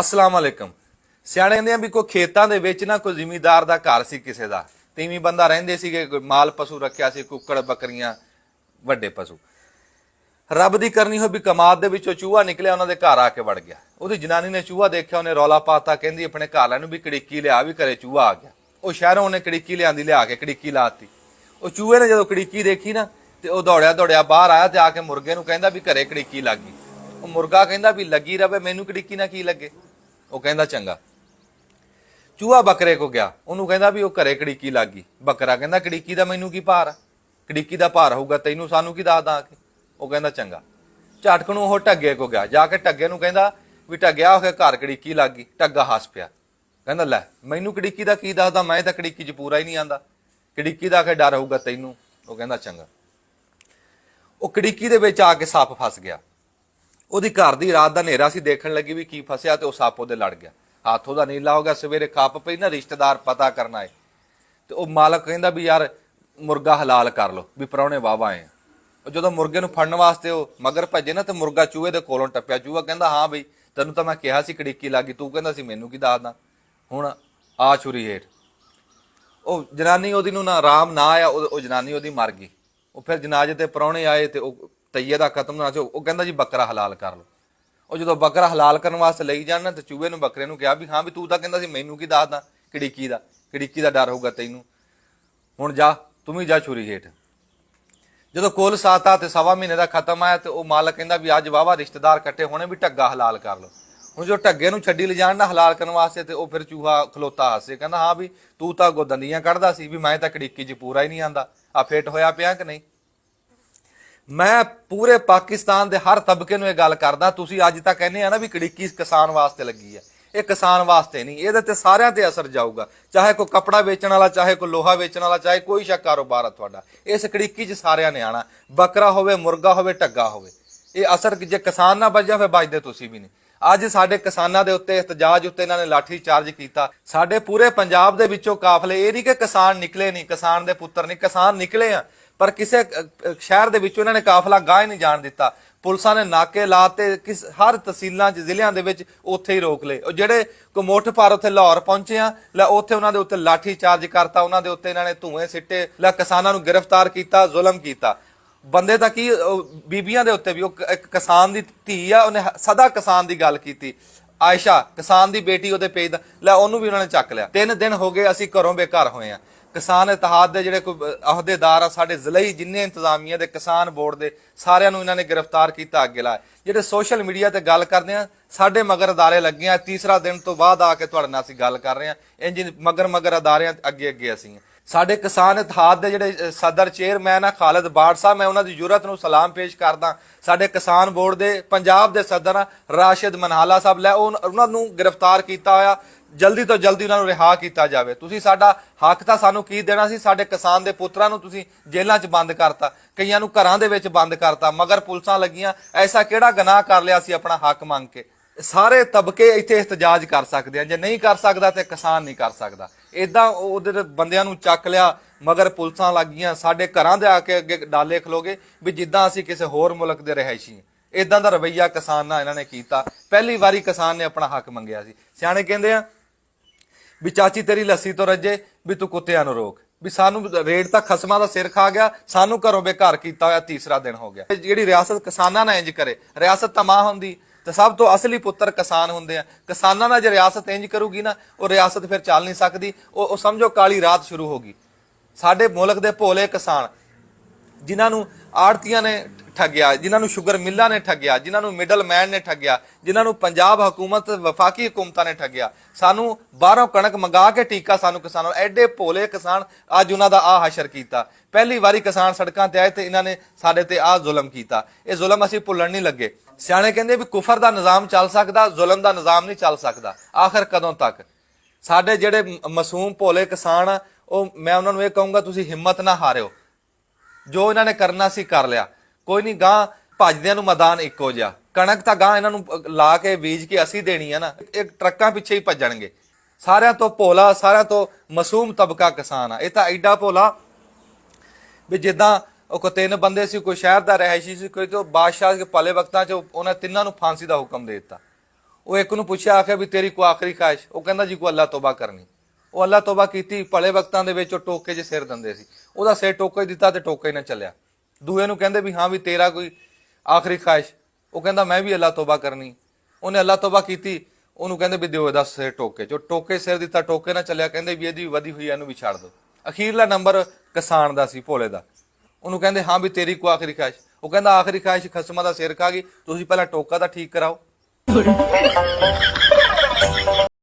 ਅਸਲਾਮ ਅਲੈਕਮ। ਸਿਆਣੇ ਕਹਿੰਦੇ ਆ ਵੀ ਕੋਈ ਖੇਤਾਂ ਦੇ ਵਿੱਚ ਨਾ ਕੋਈ ਜ਼ਿਮੀਦਾਰ ਦਾ ਘਰ ਸੀ ਕਿਸੇ ਦਾ। ਤੀਵੀਂ ਬੰਦਾ ਰਹਿੰਦੇ ਸੀਗੇ, ਕੋਈ ਮਾਲ ਪਸ਼ੂ ਰੱਖਿਆ ਸੀ, ਕੁੱਕੜ, ਬੱਕਰੀਆਂ, ਵੱਡੇ ਪਸ਼ੂ। ਰੱਬ ਦੀ ਕਰਨੀ ਹੋ ਵੀ ਕਮਾਦ ਦੇ ਵਿੱਚੋਂ ਚੂਹਾ ਨਿਕਲਿਆ, ਉਹਨਾਂ ਦੇ ਘਰ ਆ ਕੇ ਵੜ ਗਿਆ। ਉਹਦੀ ਜਨਾਨੀ ਨੇ ਚੂਹਾ ਦੇਖਿਆ, ਉਹਨੇ ਰੌਲਾ ਪਾਤਾ, ਕਹਿੰਦੀ ਆਪਣੇ ਘਰ ਵਾਲਿਆਂ ਨੂੰ ਵੀ ਕੜੀਕੀ ਲਿਆ, ਵੀ ਘਰੇ ਚੂਹਾ ਆ ਗਿਆ। ਉਹ ਸ਼ਹਿਰੋਂ ਉਹਨੇ ਕੜੀਕੀ ਲਿਆਂਦੀ, ਲਿਆ ਕੇ ਕੜਿੱਕੀ ਲਾਤੀ ਉਹ ਚੂਹੇ ਨੇ ਜਦੋਂ ਕੜੀਕੀ ਦੇਖੀ ਨਾ, ਤੇ ਉਹ ਦੌੜਿਆ ਦੌੜਿਆ ਬਾਹਰ ਆਇਆ ਤੇ ਆ ਕੇ ਮੁਰਗੇ ਨੂੰ ਕਹਿੰਦਾ ਵੀ ਘਰੇ ਕੜੀਕੀ ਲੱਗ ਗਈ। ਉਹ ਮੁਰਗਾ ਕਹਿੰਦਾ ਵੀ ਲੱਗੀ ਰਵੇ, ਮੈਨੂੰ ਕੜਿੱਕੀ ਨਾ ਕੀ ਲੱਗੇ? ਉਹ ਕਹਿੰਦਾ ਚੰਗਾ। ਚੂਹਾ ਬੱਕਰੇ ਕੋ ਗਿਆ। ਉਹਨੂੰ ਕਹਿੰਦਾ ਵੀ ਉਹ ਘਰੇ ਕੜਿੱਕੀ ਲੱਗ ਗਈ? ਬੱਕਰਾ ਕਹਿੰਦਾ ਕੜਿੱਕੀ ਦਾ ਮੈਨੂੰ ਕੀ ਭਾਰ ਆ? ਕੜਿੱਕੀ ਦਾ ਭਾਰ ਹੋਊਗਾ, ਤੈਨੂੰ ਸਾਨੂੰ ਕੀ ਦੱਸਦਾ ਆ ਕੇ ਉਹ ਕਹਿੰਦਾ ਚੰਗਾ। ਝਟਕ ਨੂੰ ਉਹ ਢੱਗੇ ਕੋ ਗਿਆ। ਜਾ ਕੇ ਢੱਗੇ ਨੂੰ ਕਹਿੰਦਾ ਵੀ ਢੱਗਿਆ ਹੋ ਕੇ ਘਰ ਕੜਿੱਕੀ ਲੱਗ ਗਈ? ਢੱਗਾ ਹੱਸ ਪਿਆ। ਕਹਿੰਦਾ, ਲੈ, ਮੈਨੂੰ ਕੜਿੱਕੀ ਦਾ ਕੀ ਦੱਸਦਾ ਮੈਂ ਤਾਂ ਕੜਿੱਕੀ 'ਚ ਪੂਰਾ ਹੀ ਨਹੀਂ ਆਂਦਾ। ਕੜਿੱਕੀ ਦਾ ਕਿ ਡਰ ਹੋਊਗਾ ਤੈਨੂੰ? ਉਹ ਕਹਿੰਦਾ ਚੰਗਾ। ਉਹ ਕੜਿੱਕੀ ਦੇ ਵਿੱਚ ਆ ਕੇ ਸੱਪ ਫਸ ਗਿਆ। ਉਹਦੀ ਘਰ ਦੀ ਰਾਤ ਦਾ ਹਨੇਰਾ ਸੀ, ਦੇਖਣ ਲੱਗੀ ਵੀ ਕੀ ਫਸਿਆ ਤੇ ਉਹ ਸੱਪ ਉਹਦੇ ਲੜ ਗਿਆ। ਹੱਥ ਉਹਦਾ ਨੀਲਾ ਹੋ ਗਿਆ, ਸਵੇਰੇ ਖੱਪ ਪਈ ਨਾ ਰਿਸ਼ਤੇਦਾਰ ਪਤਾ ਕਰਨ ਆਏ। ਤੇ ਉਹ ਮਾਲਕ ਕਹਿੰਦਾ ਵੀ ਯਾਰ ਮੁਰਗਾ ਹਲਾਲ ਕਰ ਲੋ ਵੀ ਪਰੌਣੇ ਵਾਵਾ ਆਏ ਉਹ ਜਦੋਂ ਮੁਰਗੇ ਨੂੰ ਫੜਨ ਵਾਸਤੇ ਉਹ ਮਗਰ ਭੱਜੇ ਨਾ ਤੇ ਮੁਰਗਾ ਚੂਹੇ ਦੇ ਕੋਲੋਂ ਟੱਪਿਆ। ਚੂਹਾ ਕਹਿੰਦਾ, ਹਾਂ ਬਈ, ਤੈਨੂੰ ਤਾਂ ਮੈਂ ਕਿਹਾ ਸੀ ਕੜਿੱਕੀ ਲੱਗੀ ਤੂੰ ਕਹਿੰਦਾ ਸੀ ਮੈਨੂੰ ਕੀ ਦੱਸਦਾ? ਹੁਣ ਆ ਛੁਰੀ ਹੇਠ। ਉਹ ਜਨਾਨੀ ਉਹਦੀ ਨੂੰ ਨਾ ਆਰਾਮ ਨਾ ਆਇਆ, ਉਹ ਉਹ ਜਨਾਨੀ ਉਹਦੀ ਮਰ ਗਈ। ਉਹ ਫਿਰ ਜਨਾਜ਼ੇ ਤੇ ਪਰੌਣੇ ਆਏ ਤੇ ਉਹ ਤਈਏ ਦਾ ਖਤਮ ਨਾ ਸੀ, ਉਹ ਕਹਿੰਦਾ ਜੀ ਬੱਕਰਾ ਹਲਾਲ ਕਰ ਲਓ। ਉਹ ਜਦੋਂ ਬੱਕਰਾ ਹਲਾਲ ਕਰਨ ਵਾਸਤੇ ਲਈ ਜਾਣ ਨਾ, ਤੇ ਚੂਹੇ ਨੂੰ ਬੱਕਰੇ ਨੂੰ ਕਿਹਾ ਵੀ, ਹਾਂ ਵੀ ਤੂੰ ਤਾਂ ਕਹਿੰਦਾ ਸੀ, ਮੈਨੂੰ ਕੀ ਦੱਸਦਾ? ਕੜਿੱਕੀ ਦਾ ਕੜਿੱਕੀ ਦਾ ਡਰ ਹੋਊਗਾ ਤੈਨੂੰ। ਹੁਣ ਜਾ, ਤੂੰ ਵੀ ਜਾ ਛੁਰੀ ਹੇਠ। ਜਦੋਂ ਕੋਲ ਸਾਤਾ ਤੇ ਸਵਾ ਮਹੀਨੇ ਦਾ ਖਤਮ ਆਇਆ, ਤੇ ਉਹ ਮਾਲਕ ਕਹਿੰਦਾ ਵੀ ਅੱਜ ਵਾਵਾ ਰਿਸ਼ਤੇਦਾਰ ਇਕੱਠੇ ਹੋਣੇ ਵੀ ਢੱਗਾ ਹਲਾਲ ਕਰ ਲਓ। ਹੁਣ ਜੋ ਢੱਗੇ ਨੂੰ ਛੱਡੀ ਲਿਜਾਣ ਨਾ ਹਲਾਲ ਕਰਨ ਵਾਸਤੇ, ਤੇ ਉਹ ਫਿਰ ਚੂਹਾ ਖਲੋਤਾ ਹਾਸੇ, ਕਹਿੰਦਾ, ਹਾਂ ਵੀ ਤੂੰ ਤਾਂ ਗੋਦੰਦੀਆਂ ਕੱਢਦਾ ਸੀ, ਵੀ ਮੈਂ ਤਾਂ ਕੜੀਕੀ 'ਚ ਪੂਰਾ ਹੀ ਨਹੀਂ ਆਂਦਾ। ਆ ਫਿੱਟ ਹੋਇਆ ਪਿਆ ਕਿ ਨਹੀਂ? ਮੈਂ ਪੂਰੇ ਪਾਕਿਸਤਾਨ ਦੇ ਹਰ ਤਬਕੇ ਨੂੰ ਇਹ ਗੱਲ ਕਰਦਾ, ਤੁਸੀਂ ਅੱਜ ਤੱਕ ਕਹਿੰਦੇ ਆ ਨਾ ਵੀ ਕੜੀਕੀ ਕਿਸਾਨ ਵਾਸਤੇ ਲੱਗੀ ਹੈ। ਇਹ ਕਿਸਾਨ ਵਾਸਤੇ ਨਹੀਂ, ਇਹਦੇ ਤੇ ਸਾਰਿਆਂ ਤੇ ਅਸਰ ਜਾਊਗਾ। ਚਾਹੇ ਕੋਈ ਕਪੜਾ ਵੇਚਣ ਵਾਲਾ, ਚਾਹੇ ਕੋਈ ਲੋਹਾ ਵੇਚਣ ਵਾਲਾ, ਚਾਹੇ ਕੋਈ ਸ਼ਾ ਕਾਰੋਬਾਰ ਆ ਤੁਹਾਡਾ, ਇਸ ਕੜੀਕੀ 'ਚ ਸਾਰਿਆਂ ਨੇ ਆਣਾ ਬੱਕਰਾ ਹੋਵੇ, ਮੁਰਗਾ ਹੋਵੇ ਟੱਗਾ ਹੋਵੇ, ਇਹ ਅਸਰ ਜੇ ਕਿਸਾਨ ਨਾ ਬਚਿਆ ਜਾ ਫਿਰ ਬਚਦੇ ਤੁਸੀਂ ਵੀ ਨਹੀਂ। ਅੱਜ ਸਾਡੇ ਕਿਸਾਨਾਂ ਦੇ ਉੱਤੇ ਇਤਜਾਜ ਉੱਤੇ ਇਹਨਾਂ ਨੇ ਲਾਠੀ ਚਾਰਜ ਕੀਤਾ। ਸਾਡੇ ਪੂਰੇ ਪੰਜਾਬ ਦੇ ਵਿੱਚੋਂ ਕਾਫਲੇ, ਇਹ ਨਹੀਂ ਕਿ ਕਿਸਾਨ ਨਿਕਲੇ ਨਹੀਂ, ਕਿਸਾਨ ਦੇ ਪੁੱਤਰ ਨਹੀਂ, ਕਿਸਾਨ ਨਿਕਲੇ ਆ। ਪਰ ਕਿਸੇ ਸ਼ਹਿਰ ਦੇ ਵਿੱਚ ਉਹਨਾਂ ਨੇ ਕਾਫਲਾ ਗਾਹ ਹੀ ਨਹੀਂ ਜਾਣ ਦਿੱਤਾ। ਪੁਲਿਸਾਂ ਨੇ ਨਾਕੇ ਲਾਤੇ ਕਿਸ, ਹਰ ਤਹਿਸੀਲਾਂ 'ਚ, ਜ਼ਿਲ੍ਹਿਆਂ ਦੇ ਵਿੱਚ ਉੱਥੇ ਹੀ ਰੋਕ ਲਏ। ਉਹ ਜਿਹੜੇ ਕੋਮੋਠ ਪਰ ਉੱਥੇ ਲਾਹੌਰ ਪਹੁੰਚੇ ਆ, ਲੈ ਉੱਥੇ ਉਹਨਾਂ ਦੇ ਉੱਤੇ ਲਾਠੀ ਚਾਰਜ ਕਰਤਾ, ਉਹਨਾਂ ਦੇ ਉੱਤੇ ਇਹਨਾਂ ਨੇ ਧੂਏ ਸਿੱਟੇ, ਲੈ ਕਿਸਾਨਾਂ ਨੂੰ ਗ੍ਰਿਫਤਾਰ ਕੀਤਾ, ਜ਼ੁਲਮ ਕੀਤਾ। ਬੰਦੇ ਤਾਂ ਕੀ ਬੀਬੀਆਂ ਦੇ ਉੱਤੇ ਵੀ, ਉਹ ਇੱਕ ਕਿਸਾਨ ਦੀ ਧੀ ਆ, ਉਹਨੇ ਸਦਾ ਕਿਸਾਨ ਦੀ ਗੱਲ ਕੀਤੀ। ਆਇਸ਼ਾ, ਕਿਸਾਨ ਦੀ ਬੇਟੀ ਉਹਦੇ ਪੇਜ ਦਾ, ਲੈ ਉਹਨੂੰ ਵੀ ਉਹਨਾਂ ਨੇ ਚੱਕ ਲਿਆ। ਤਿੰਨ ਦਿਨ ਹੋ ਗਏ, ਅਸੀਂ ਘਰੋਂ ਬੇਘਰ ਹੋਏ ਆ। ਕਿਸਾਨ ਇਤਿਹਾਦ ਦੇ ਜਿਹੜੇ ਕੋਈ ਅਹੁਦੇਦਾਰ ਆ, ਸਾਡੇ ਜ਼ਿਲ੍ਹੀ ਜਿੰਨੇ ਇੰਤਜ਼ਾਮੀਆਂ ਦੇ ਕਿਸਾਨ ਬੋਰਡ ਦੇ, ਸਾਰਿਆਂ ਨੂੰ ਇਹਨਾਂ ਨੇ ਗ੍ਰਿਫਤਾਰ ਕੀਤਾ ਅੱਗੇ ਲਾਇਆ ਜਿਹੜੇ ਸੋਸ਼ਲ ਮੀਡੀਆ ਤੇ ਗੱਲ ਕਰਦੇ ਆ, ਸਾਡੇ ਮਗਰ ਅਦਾਰੇ ਲੱਗੇ ਆ, ਤੀਸਰਾ ਦਿਨ ਤੋਂ ਬਾਅਦ ਆ ਕੇ ਤੁਹਾਡੇ ਨਾਲ ਅਸੀਂ ਗੱਲ ਕਰ ਰਹੇ ਆ। ਇੰਜ ਮਗਰ ਮਗਰ ਅਦਾਰਿਆਂ ਅੱਗੇ ਅੱਗੇ ਅਸੀਂ ਸਾਡੇ ਕਿਸਾਨ ਇਤਿਹਾਦ ਦੇ ਜਿਹੜੇ ਸਦਰ ਚੇਅਰਮੈਨ ਆ, ਖਾਲਦ ਬਾੜ ਸਾਹਿਬ, ਮੈਂ ਉਹਨਾਂ ਦੀ ਜੁਰਤ ਨੂੰ ਸਲਾਮ ਪੇਸ਼ ਕਰਦਾ। ਸਾਡੇ ਕਿਸਾਨ ਬੋਰਡ ਦੇ, ਪੰਜਾਬ ਦੇ ਸਦਰ ਆ, ਰਾਸ਼ਿਦ ਮਨਹਾਲਾ ਸਾਹਿਬ, ਲੈ ਉਹਨਾਂ ਨੂੰ ਗ੍ਰਿਫਤਾਰ ਕੀਤਾ ਹੋਇਆ। ਜਲਦੀ ਤੋਂ ਜਲਦੀ ਉਹਨਾਂ ਨੂੰ ਰਿਹਾ ਕੀਤਾ ਜਾਵੇ। ਤੁਸੀਂ ਸਾਡਾ ਹੱਕ ਤਾਂ ਸਾਨੂੰ ਕੀ ਦੇਣਾ ਸੀ? ਸਾਡੇ ਕਿਸਾਨ ਦੇ ਪੁੱਤਰਾਂ ਨੂੰ ਤੁਸੀਂ ਜੇਲ੍ਹਾਂ 'ਚ ਬੰਦ ਕਰਤਾ, ਕਈਆਂ ਨੂੰ ਘਰਾਂ ਦੇ ਵਿੱਚ ਬੰਦ ਕਰਤਾ, ਮਗਰ ਪੁਲਿਸਾਂ ਲੱਗੀਆਂ। ਐਸਾ ਕਿਹੜਾ ਗੁਨਾਹ ਕਰ ਲਿਆ ਸੀ ਆਪਣਾ ਹੱਕ ਮੰਗ ਕੇ? ਸਾਰੇ ਤਬਕੇ ਇੱਥੇ ਇhtਜਾਜ ਕਰ ਸਕਦੇ ਆ। ਜੇ ਨਹੀਂ ਕਰ ਸਕਦਾ ਤੇ ਕਿਸਾਨ ਨਹੀਂ ਕਰ ਸਕਦਾ। ਇਦਾਂ ਉਹਦੇ ਬੰਦਿਆਂ ਨੂੰ ਚੱਕ ਲਿਆ, ਮਗਰ ਪੁਲਸਾਂ ਲੱਗੀਆਂ। ਸਾਡੇ ਘਰਾਂ ਦੇ ਆ ਕੇ ਅੱਗੇ ਡਾਲੇ ਖਲੋਗੇ ਵੀ ਜਿੱਦਾਂ ਅਸੀਂ ਕਿਸੇ ਹੋਰ ਮੁਲਕ ਦੇ ਰਹਿائشੀ ਇਦਾਂ ਦਾ ਰਵਈਆ ਕਿਸਾਨ ਨਾਲ ਇਹਨਾਂ ਨੇ ਕੀਤਾ। ਪਹਿਲੀ ਵਾਰੀ ਕਿਸਾਨ ਨੇ ਆਪਣਾ ਹੱਕ ਮੰਗਿਆ ਸੀ। ਸਿਆਣੇ ਕਹਿੰਦੇ ਆ ਵੀ ਚਾਚੀ ਤੇਰੀ ਲੱਸੀ ਤੋਂ ਰੱਜੇ, ਵੀ ਤੂੰ ਕੁੱਤਿਆਂ ਨੂੰ ਰੋਕ। ਵੀ ਸਾਨੂੰ ਰੇਡ ਤਾਂ ਖਸਮਾਂ ਦਾ ਸਿਰ ਖਾ ਗਿਆ, ਸਾਨੂੰ ਘਰੋਂ ਬੇਘਰ ਕੀਤਾ ਹੋਇਆ ਤੀਸਰਾ ਦਿਨ ਹੋ ਗਿਆ। ਜਿਹੜੀ ਰਿਆਸਤ ਕਿਸਾਨਾਂ ਨਾਲ ਇੰਜ ਕਰੇ, ਰਿਆਸਤ ਤਾਂ ਮਾਂ ਹੁੰਦੀ, ਤੇ ਸਭ ਤੋਂ ਅਸਲੀ ਪੁੱਤਰ ਕਿਸਾਨ ਹੁੰਦੇ ਆ। ਕਿਸਾਨਾਂ ਨਾਲ ਜੇ ਰਿਆਸਤ ਇੰਜ ਕਰੂਗੀ ਨਾ, ਉਹ ਰਿਆਸਤ ਫਿਰ ਚੱਲ ਨਹੀਂ ਸਕਦੀ, ਉਹ ਉਹ ਸਮਝੋ ਕਾਲੀ ਰਾਤ ਸ਼ੁਰੂ ਹੋ ਗਈ। ਸਾਡੇ ਮੁਲਕ ਦੇ ਭੋਲੇ ਕਿਸਾਨ ਜਿਨ੍ਹਾਂ ਨੂੰ ਆੜਤੀਆਂ ਨੇ ਠੱਗਿਆ, ਜਿਨ੍ਹਾਂ ਨੂੰ ਸ਼ੂਗਰ ਮਿੱਲਾਂ ਨੇ ਠੱਗਿਆ, ਜਿਨ੍ਹਾਂ ਨੂੰ ਮਿਡਲਮੈਨ ਨੇ ਠੱਗਿਆ, ਜਿਨ੍ਹਾਂ ਨੂੰ ਪੰਜਾਬ ਹਕੂਮਤ, ਵਫਾਕੀ ਹਕੂਮਤਾਂ ਨੇ ਠੱਗਿਆ। ਸਾਨੂੰ ਬਾਹਰੋਂ ਕਣਕ ਮੰਗਾ ਕੇ ਟੀਕਾ ਸਾਨੂੰ ਕਿਸਾਨਾਂ ਨੂੰ, ਐਡੇ ਭੋਲੇ ਕਿਸਾਨ ਅੱਜ ਉਹਨਾਂ ਦਾ ਆ ਹਸ਼ਰ ਕੀਤਾ। ਪਹਿਲੀ ਵਾਰੀ ਕਿਸਾਨ ਸੜਕਾਂ ਤੇ ਆਏ ਤੇ ਇਹਨਾਂ ਨੇ ਸਾਡੇ ਤੇ ਆ ਜ਼ੁਲਮ ਕੀਤਾ। ਇਹ ਜ਼ੁਲਮ ਅਸੀਂ ਭੁੱਲਣ ਨਹੀਂ ਲੱਗੇ। ਸਿਆਣੇ ਕਹਿੰਦੇ ਵੀ ਕੁਫਰ ਦਾ ਨਿਜ਼ਾਮ ਚੱਲ ਸਕਦਾ, ਜ਼ੁਲਮ ਦਾ ਨਿਜ਼ਾਮ ਨਹੀਂ ਚੱਲ ਸਕਦਾ। ਆਖਰ ਕਦੋਂ ਤੱਕ? ਸਾਡੇ ਜਿਹੜੇ ਮਾਸੂਮ ਭੋਲੇ ਕਿਸਾਨ ਆ, ਉਹ ਮੈਂ ਉਹਨਾਂ ਨੂੰ ਇਹ ਕਹੂੰਗਾ, ਤੁਸੀਂ ਹਿੰਮਤ ਨਾ ਹਾਰਿਓ। ਜੋ ਇਹਨਾਂ ਨੇ ਕਰਨਾ ਸੀ ਕਰ ਲਿਆ। ਕੋਈ ਨਹੀਂ ਗਾਂ ਭੱਜਦਿਆਂ ਨੂੰ ਮੈਦਾਨ ਇੱਕੋ ਜਿਹਾ। ਕਣਕ ਤਾਂ ਗਾਂ ਇਹਨਾਂ ਨੂੰ ਲਾ ਕੇ ਬੀਜ ਕੇ ਅਸੀਂ ਦੇਣੀ ਆ ਨਾ। ਇੱਕ ਟਰੱਕਾਂ ਪਿੱਛੇ ਹੀ ਭੱਜਣਗੇ। ਸਾਰਿਆਂ ਤੋਂ ਭੋਲਾ, ਸਾਰਿਆਂ ਤੋਂ ਮਾਸੂਮ ਤਬਕਾ ਕਿਸਾਨ ਆ। ਇਹ ਤਾਂ ਐਡਾ ਭੋਲਾ ਵੀ ਜਿੱਦਾਂ ਉਹ ਕੋ ਤਿੰਨ ਬੰਦੇ ਸੀ, ਕੋਈ ਸ਼ਹਿਰ ਦਾ ਰਹਿਸ਼ੀ ਸੀ, ਕੋਈ ਤੋਂ ਬਾਦਸ਼ਾਹ ਦੇ ਪਾਲੇ ਵਕਤਾਂ 'ਚ ਉਹਨਾਂ ਤਿੰਨਾਂ ਨੂੰ ਫਾਂਸੀ ਦਾ ਹੁਕਮ ਦੇ ਦਿੱਤਾ। ਉਹ ਇੱਕ ਨੂੰ ਪੁੱਛਿਆ, ਆਖਿਆ ਵੀ ਤੇਰੀ ਕੋ ਆਖਰੀ ਖਾਇਸ਼ ਉਹ ਕਹਿੰਦਾ ਜੀ ਕੋ ਅੱਲਾ ਤੋਬਾ ਕਰਨੀ। ਉਹ ਅੱਲਾ ਤੋਬਾ ਕੀਤੀ ਭਲੇ ਵਕਤਾਂ ਦੇ ਵਿੱਚ ਉਹ ਟੋਕੇ 'ਚ ਸਿਰ ਦਿੰਦੇ ਸੀ। ਉਹਦਾ ਸਿਰ ਟੋਕੇ ਦਿੱਤਾ ਤੇ ਟੋਕੇ ਹੀ ਨਾ ਚੱਲਿਆ। ਦੂਏ ਨੂੰ ਕਹਿੰਦੇ ਵੀ ਹਾਂ ਵੀ ਤੇਰਾ ਕੋਈ ਆਖਰੀ ਖਾਹਿਸ਼। ਉਹ ਕਹਿੰਦਾ ਮੈਂ ਵੀ ਅੱਲਾ ਤੋਬਾ ਕਰਨੀ। ਉਹਨੇ ਅੱਲਾ ਤੋਬਾ ਕੀਤੀ ਉਹਨੂੰ ਕਹਿੰਦੇ ਵੀ ਦਿਓ ਇਹਦਾ ਸਿਰ ਟੋਕੇ 'ਚ। ਉਹ ਟੋਕੇ ਸਿਰ ਦਿੱਤਾ ਟੋਕੇ ਨਾ ਚੱਲਿਆ ਕਹਿੰਦੇ ਵੀ ਇਹਦੀ ਵਧੀ ਹੋਈ ਆ, ਇਹਨੂੰ ਵੀ ਛੱਡ ਦਿਓ। ਅਖੀਰਲਾ ਨੰਬਰ ਕਿਸਾਨ ਦਾ ਸੀ ਭੋਲੇ ਦਾ। ਉਹਨੂੰ ਕਹਿੰਦੇ ਹਾਂ ਵੀ ਤੇਰੀ ਕੋ ਆਖਰੀ ਖਾਹਿਸ਼। ਉਹ ਕਹਿੰਦਾ ਆਖਰੀ ਖਾਹਿਸ਼ ਖਸਮਾਂ ਦਾ ਸਿਰ ਖਾ ਗਈ ਤੁਸੀਂ ਪਹਿਲਾਂ ਟੋਕਾ ਦਾ ਠੀਕ ਕਰਾਓ।